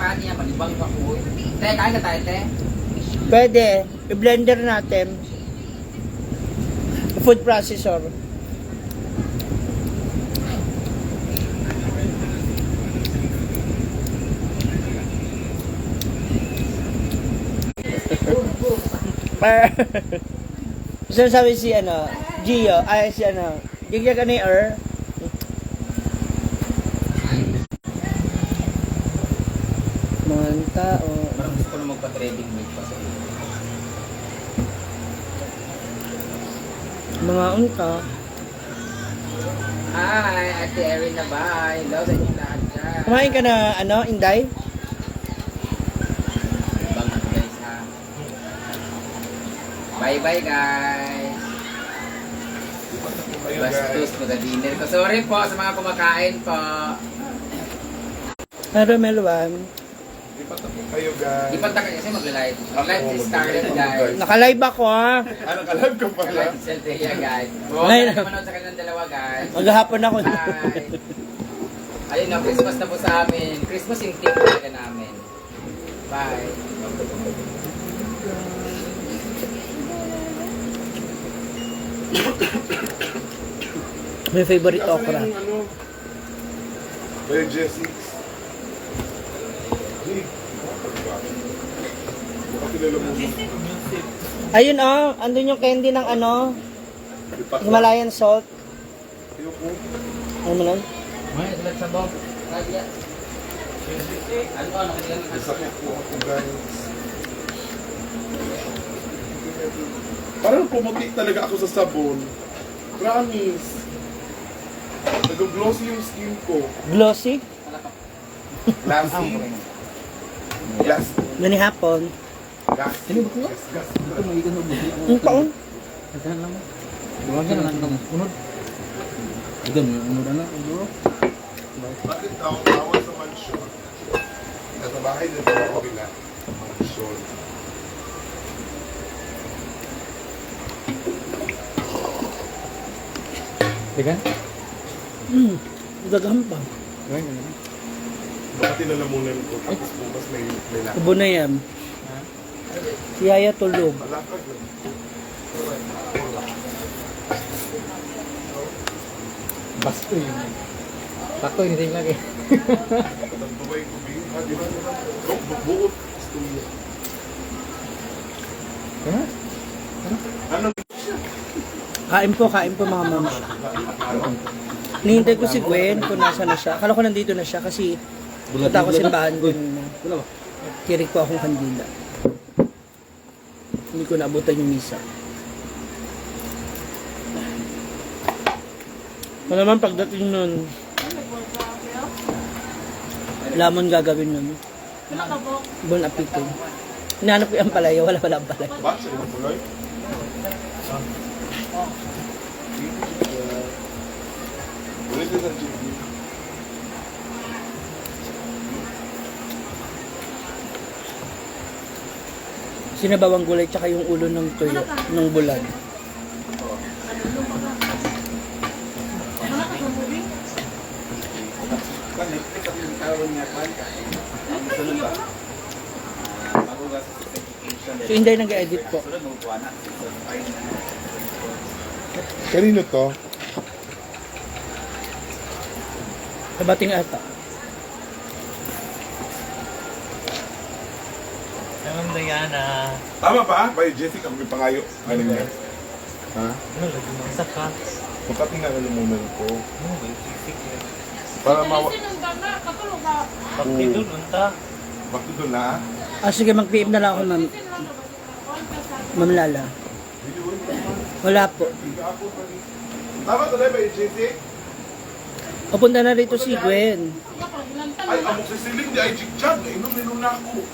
pan niya, malibang ka po. Te, kain ka tayo, te. Pwede. I-blender natin. Food processor. Par. So sabi si ano, Gio, ay si ano, Gigya ka ni Er. ka o... Parang gusto ko na magpa-threading mic pa sa iyo. Mga unta. Hi, Ate Erin na ba? Hello sa inyo lahat dyan. Kumain ka na, ano, Inday? Bangat ano, guys ha. Bye-bye guys. Bastos ko na dinner ko. Sorry po sa mga kumakain po. Romel 1. Lipat kayo, guys. Lipat kasi mag-live. Mag-live si Starlet, guys. Naka-live ako, ha? Ah, naka-live ka pala. Live si Celteria, guys. Huwag na manood sa kanilang dalawa, guys. Maghahapon ako. Bye. Ayun na, Christmas na po sa amin. Christmas yung team talaga namin. Bye. May favorite okra. Ano? Jesse. Jesse. Ayun oh, andun yung candy ng ano, Himalayan salt. Ano mo nun? May, ulat sa. Nadia. Ano guys. Parang pumuti talaga ako sa sabon. Promise. Nag-glossy yung skin ko. Glossy. Glassy. Glass. Gani hapon. Glassy. Yes, gas. Ang taon. Bakit ako tawa sa mansyon? Nasa bahay na ito ako bila. Mansyon. Hmm, daghan pa. Baka tinalamunan ko. Tapos bukas may, may lakad. Ubo na yan. Si Yaya tulog. Basto yun. Basto yun rin lagi. Ang babay ko. Ha, di ba? Bu- buot. Ha? Ano? Kain po, kain po mga mams. Nihintay ko si Gwen kung nasa na siya. Akala ko nandito na siya kasi punta ako simbahan ko na. Kirik po akong kandila. Hindi ko naabutan yung misa. Ano naman pagdating nun, lamon gagawin nun. Bon appetit. Hinanap ko yung palaya, wala wala ang palaya. Ba? Sa ibang buloy? Ulit sa Sinabawang gulay tsaka yung ulo ng tuyo, ng bulan. So, hindi nag-edit po. Kanino to? Sa bating ata. Ma'am Diana. Tama pa? By Jessica, may pangayo. Ano niya? Ha? Ano, lagi mo isa ka. Makatingnan na lamunan ko. Ano, may yun. Para mawa... Bakit doon, unta? Bakit doon na? Ah, sige, mag-PM na lang ako, ma'am. Ma'am Lala. Wala po. Tama talaga by Jessica? Papunta na rito si Gwen. Ay, amok si Celine, di ay jig-jag. Inom, inom na ako.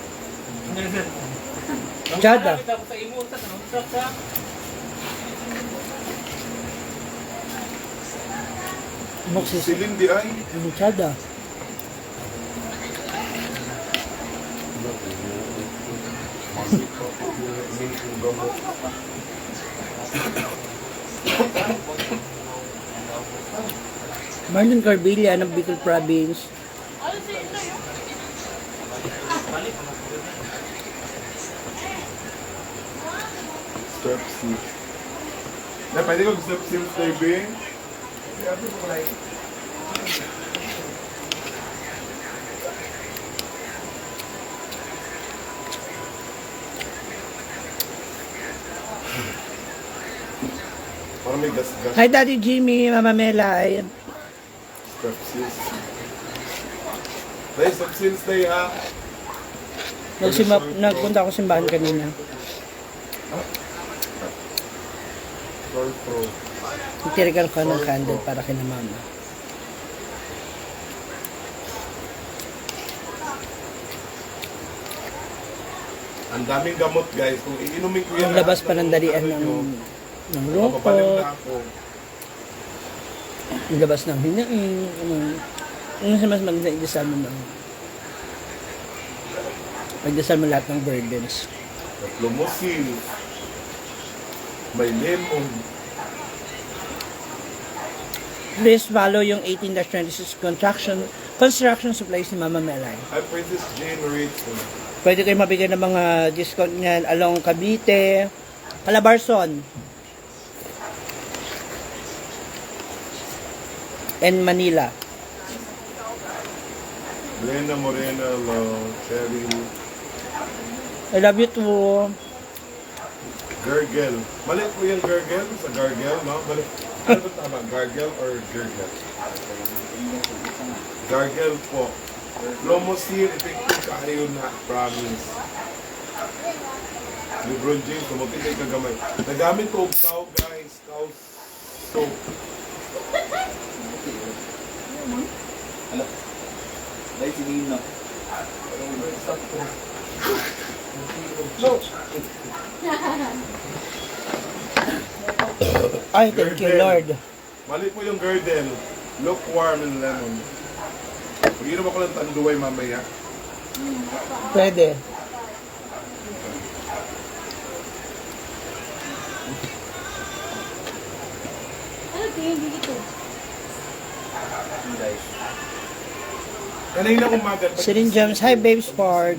Chada. Sa imo, sa tanong, sa sa. Mok si Celine, di ay. Ano, Chada. Marlon Carbilla ng Bicol Province. Strepsils. Na, pwede kong strepsils, baby. Sabi ko like, Parang may gas-gas. Hi, Daddy Jimmy, Mama Melay. Strepsils. Dahil strepsils tayo ha. Nagsima, nagpunta ako simbahan kanina. Itirigal ko ng candle para kina Mama. Ang daming gamot guys. Kung iinumin ko yan. Ang labas pa ng dalian ng, ng lungkot, yung labas ng hinaing, ano. Ano sa mas maganda, idasal mo lang. Pagdasal mo lahat ng burdens. Lumosil. May lemon. Please follow yung 18-26 construction, construction supplies ni Mama Melay. Hi, Princess Jane Rachel. Pwede kayo mabigyan ng mga discount niyan along Cavite, Calabarzon, and Manila. Brenda Morena, hello. Cheryl. I love you too. Gurgel. Mali po yung gurgel sa gargel, no? Mali. Ano ba tama? Gargel or gurgel? Gargel po. Lomosil, effective kayo na, promise. Lebron James, kumapit ay kagamay. Nagamit ko cow, guys. Cow soap. Dahil si Nino. Ay, thank you, Lord. Mali po yung girdle. Lukewarm and lemon. Pag-inom ako ng tanduay mamaya. Pwede. Ano ito yung dito? Kanina umaga. pag- Celine James, hi, babe sport.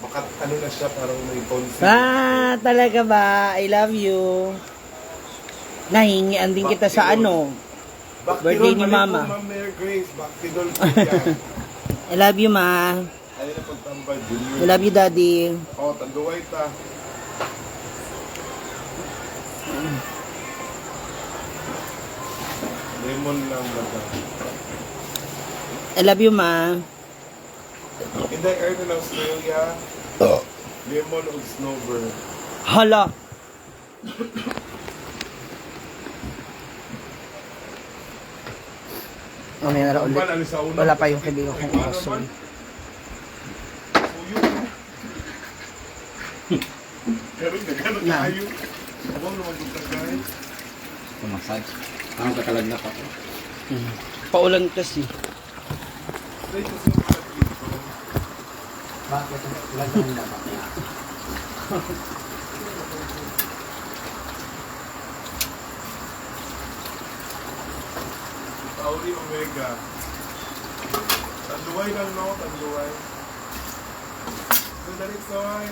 Makat, ano na siya, parang may tonsil. Ah, talaga ba? I love you. Nahingian din kita sa ano. Birthday ni Mama. Ma'am Mayor Grace, Baktirol po yan. I love you, ma. Ayun na pagtambay, Junior. I love you, daddy. Oh, tanduay ta. Lemon lang baga. I love you, ma. In the air ng Australia, lemon o snowbird. Hala. Mamaya na raw ulit. Wala pa yung kaibigan kong Ano aso. Pero nagano Na. tayo. Abang naman punta guys. Pumasad. Ang kakalagnak ako. Hmm. Paulan kasi. Dahil sa Bakit? Lagyan na ba kaya? Pauli Omega. Tanduay lang no, tanduay. Sandali soy.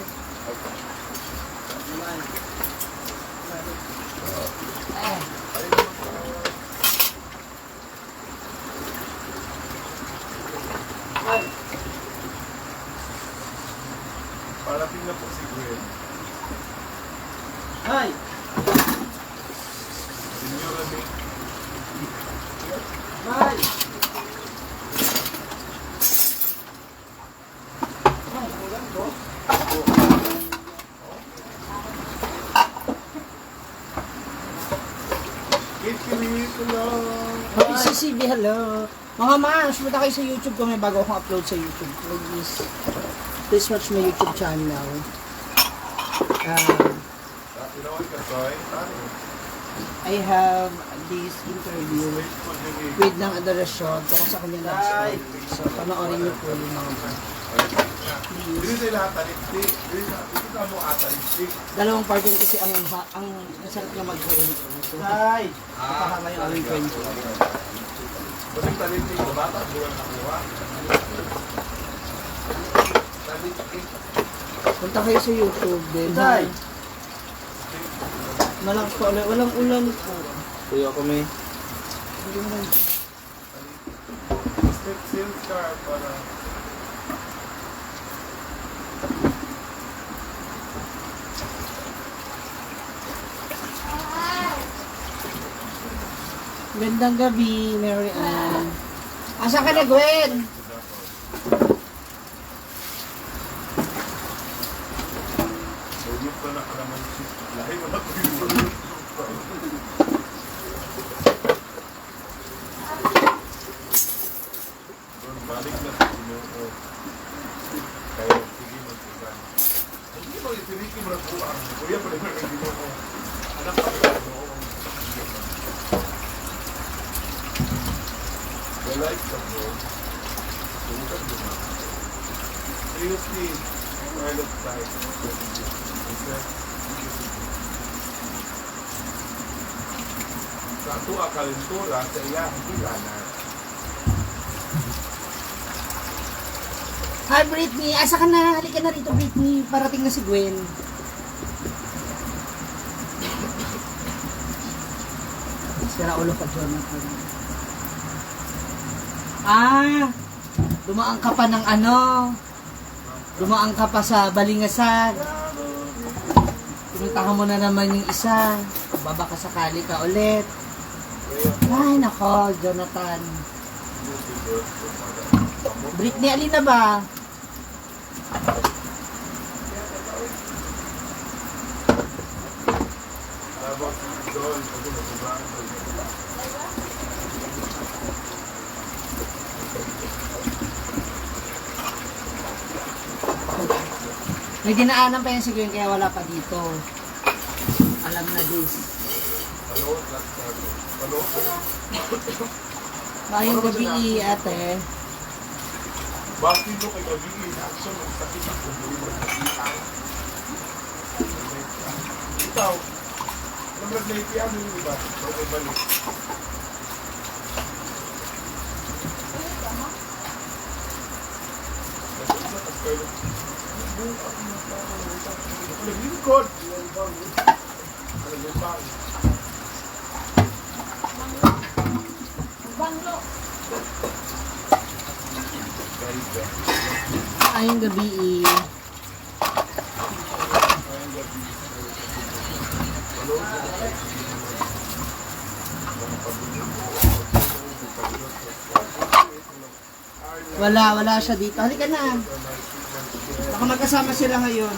Parating na po si Gwen. Hi. Senyora May. Hi. Kitty, hello. Hi, CCB, hello. Mga mams, punta kayo sa YouTube ko. May bago akong upload sa YouTube. Please, please watch my YouTube channel. Ano? I have this interview with ng adorasyon tungkol sa kanya last night. So, panoorin niyo po yung mga lipstick. Dalawang part yun kasi ang ang nasarap na mag-kwento. Hi! Kapahama yung aming kwento. Kasi talim ni yung bata, buwan na kuha. Punta kayo sa YouTube, din. Pa ulan. Walang ulan po. Ko may. Hindi mo lang. Stick sales car para... Gandang gabi, Mary Ann. Asa ka na, Gwen? So, yun pala ka naman si... Lahi mo na ko yung Doon, balik na sa Ginoo. Kaya, sige mo siya. Hindi mo itiniki mo na po ang kuya pa rin ang Ginoo. Anak ka rin ang Ginoo. The lights of God. Tulad mo na. Seriously, type. Okay? Sa ato akalintura sa iya hilanan. Hi, Britney. Asa ka na? Halika na rito, Britney. Parating na si Gwen. Sira ulo ka, Jonathan. Ah! Dumaan ka pa ng ano? Dumaan ka pa sa balingasan. Pinuntahan mo na naman yung isa. Baba ka sakali ka ulit. Ay, nako, Jonathan. Britney, alin na ba? Habang si Don, pag nasubahan ko. May dinaanan pa yan si Gwen kaya wala pa dito. Alam na this. Ano? Mayong gabi, ate. Bakit mo kay Gabigin? Action ang sakit ang nakita. Ikaw, alam mo na ipiyan mo di ba? Okay, balik. Lingkod! Lingkod! Gabi, Wala, wala siya dito. Halika na. Baka magkasama sila ngayon.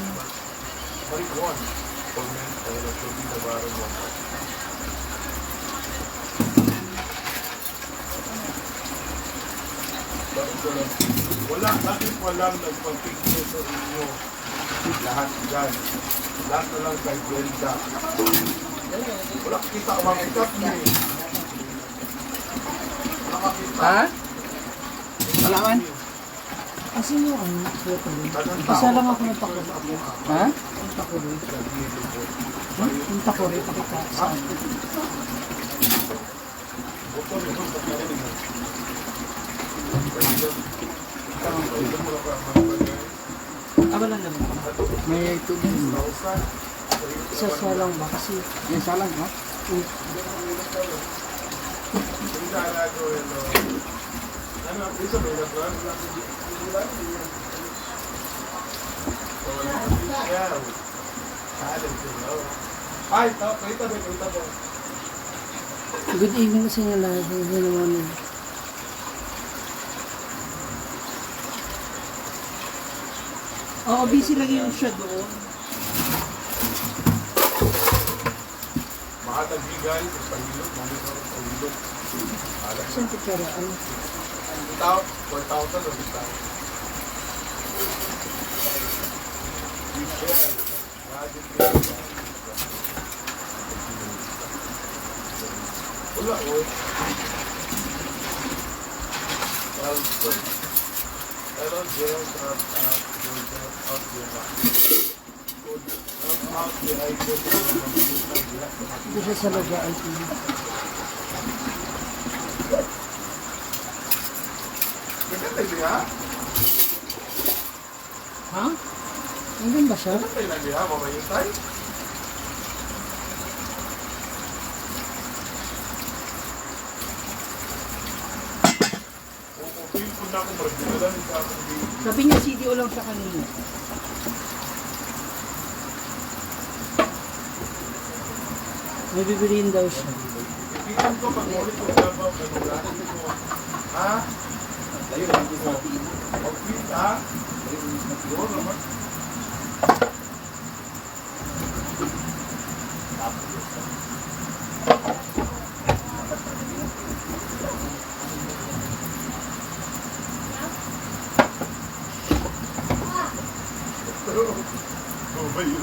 Wala, bakit walang nagpag-picture sa inyo? Lahat dyan. Lahat na lang kay Brenda. Wala kita ang mga ikat niya eh. Ha? Wala man? Kasi yung ano, Isa lang ako ng pakuro. Ha? Yung pakuro. Yung pakuro, pakita sa ang mga bagay. Ah, wala naman. May tubig. Isa sa lang ba? Kasi, May salang. Ano, ba yung Ay, kita ba, kita ba? good evening sa inyo lahat. Hindi naman eh. Oo, busy lang yung siya doon. Makatagbigan, pahilot, monitor, pahilot. Alam. Saan titsara? Ano? Itaw, 4,000 o Radit Wala, oy. Carlsberg. Hello, Jill. Shout out, Georgia. Out your back. Shout out, the icon ng mga mga lahat ng mga Ito siya sa Laga IT. Niya. Ha? Hanggang ba siya? Ano tayo na niya? Mamayin tayo? Sabi niya CDO lang siya kanina. May bibiliin daw siya. Ipitan ko pag ulit ko sa ba, ganun natin ko. Ha? Tayo lang ko. Pag-fit ha? Yun naman. Oh, ba yun?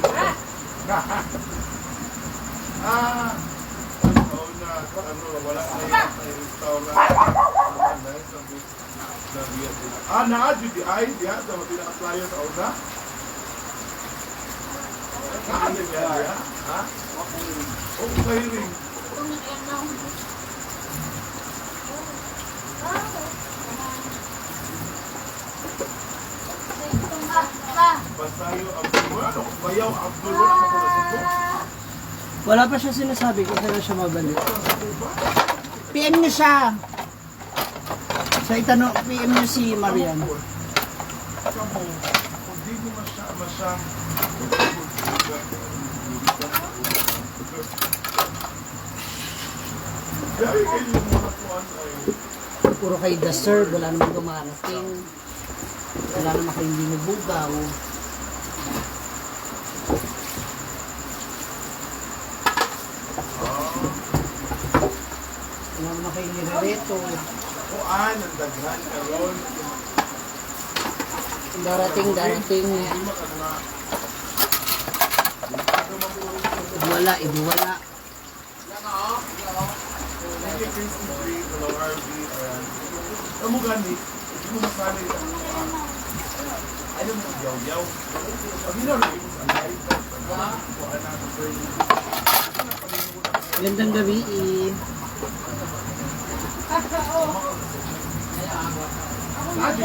Ah! Taon na, ano, wala na yung taon na. Ano na, sabi, sabi yan din. Ah, naa, GDI, diya, sa pinaka-flyer sa una. Naa, din yan, diya. Ha? Oh, sa hearing. Basayo, Abdul, na, bayaw, wala pa siya sinasabi kung kailan siya mabalik. PM niyo siya. Sa itanong, PM niyo si Marian. Kayo Puro kay The Serve, wala namang dumarating. Wala namang kayo hindi nabugaw. Wala naman kayo nirereto. kuan ang daghan karon Darating, darating. di mo ka nga Wala, ibu wala. Hindi kayo simple, dalaw RV, ayan. Kamu gani, mo masali sa kuwan. Ayaw mo yaw-yaw. Sa burning. Gandang gabi eh. Lagi